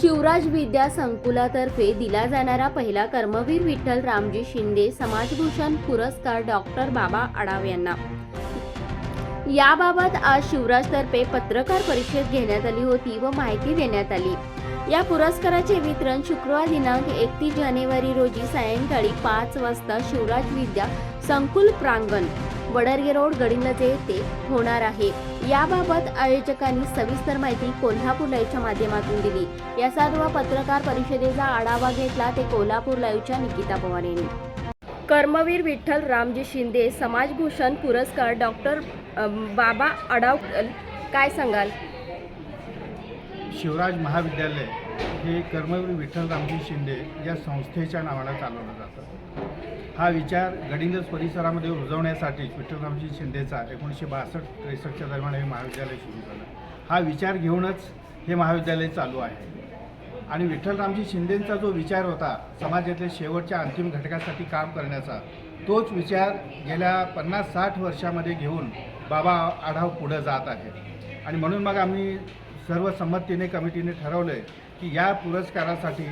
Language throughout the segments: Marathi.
शिवराज विद्या संकुलातर्फे दिला जाणारा पहिला कर्मवीर विठ्ठल रामजी शिंदे समाजभूषण पुरस्कार डॉक्टर बाबा आडाव यांना. याबाबत आज शिवराजतर्फे पत्रकार परिषद घेण्यात आली होती व माहिती देण्यात आली. या पुरस्काराचे वितरण शुक्रवार दिनांक एकतीस जानेवारी रोजी सायंकाळी पाच वाजता शिवराज विद्या संकुल प्रांगण वडरगे रोड गडिंगलजे येथे होणार आहे. याबाबत आयोजकांनी सविस्तर माहिती कोल्हापूर लाईव्हच्या माध्यमातून दिली. या सर्व पत्रकार परिषदेचा आढावा घेतला ते कोल्हापूर लाईव्हच्या निकिता पवार यांनी कर्मवीर विठ्ठल रामजी शिंदे समाजभूषण पुरस्कार डॉक्टर बाबा अडाव काय सांगाल? शिवराज महाविद्यालय हे कर्मवीर विठ्ठल रामजी शिंदे या संस्थेच्या नावाला चालवलं जातं. हा विचार गडिंगज परिसरामध्ये रुजवण्यासाठी विठ्ठलरामजी शिंदेचा एकोणीसशे बासष्ट त्रेसष्टच्या दरम्यान हे महाविद्यालय सुरू झालं. हा विचार घेऊनच हे महाविद्यालय चालू आहे. आणि विठ्ठलरामजी शिंदेंचा जो विचार होता समाजातल्या शेवटच्या अंतिम घटकासाठी काम करण्याचा तोच विचार गेल्या पन्नास साठ वर्षामध्ये घेऊन बाबा आढाव पुढं जात आहे आणि म्हणून मग आम्ही सर्व संमतीने कमिटीने ठरवलं आहे की या पुरस्कारासाठी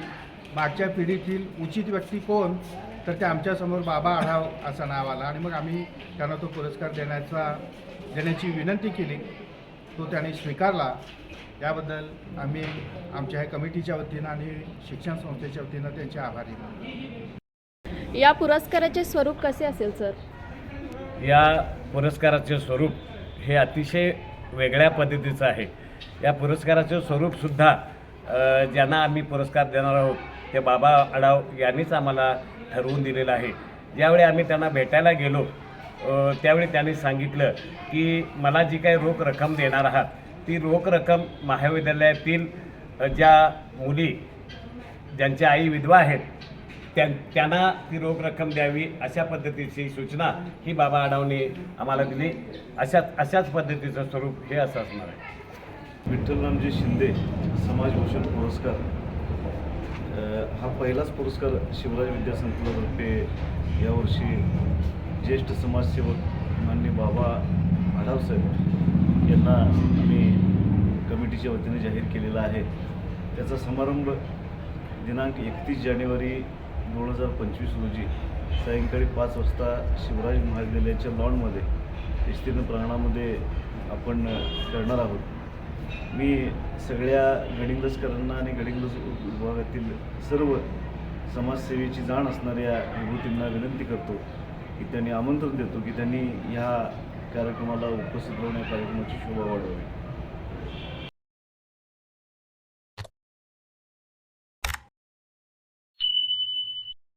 मागच्या पिढीतील उचित व्यक्ती कोण? तर ते आमच्यासमोर बाबा आढाव असं नाव आलं. आणि मग आम्ही त्यांना तो पुरस्कार देण्याचा देण्याची विनंती केली. तो त्याने स्वीकारला. याबद्दल आम्ही आमच्या ह्या कमिटीच्या वतीनं आणि शिक्षण संस्थेच्या वतीनं त्यांचे आभारी आहोत. या पुरस्काराचे स्वरूप कसे असेल सर? या पुरस्काराचे स्वरूप हे अतिशय वेगळ्या पद्धतीचं आहे. या पुरस्काराचे स्वरूपसुद्धा ज्यांना आम्ही पुरस्कार देणार आहोत ते बाबा आडाव यांनीच आम्हाला ठरवून दिलेलं आहे. ज्यावेळी आम्ही त्यांना भेटायला गेलो त्यावेळी त्यांनी सांगितलं की मला जी काही रोख रक्कम देणार आहात ती रोख रक्कम महाविद्यालयातील ज्या मुली ज्यांच्या आई विधवा आहेत त्यां त्यांना ती रोख रक्कम द्यावी अशा पद्धतीची सूचना ही बाबा आडावने आम्हाला दिली. अशाच अशाच पद्धतीचं स्वरूप हे असं असणार आहे. विठ्ठलरामजी शिंदे समाजभूषण पुरस्कार. हा पहिलाच पुरस्कार शिवराज विद्यासंकुलातर्फे यावर्षी ज्येष्ठ समाजसेवक माननीय बाबा आढावसाहेब यांना आम्ही कमिटीच्या वतीने जाहीर केलेला आहे. त्याचा समारंभ दिनांक एकतीस जानेवारी दोन हजार पंचवीस रोजी सायंकाळी पाच वाजता शिवराज महाविद्यालयाच्या लॉनमध्ये विस्तीर्ण प्रांगणामध्ये आपण करणार आहोत. मी सगळ्या गडिंगलजकरांना आणि गडिंगलज विभागातील सर्व समाजसेवेची जाण असणाऱ्या विभूतींना विनंती करतो की त्यांनी आमंत्रण देतो की त्यांनी ह्या कार्यक्रमाला उपस्थित राहून या कार्यक्रमाची शोभा वाढवावी.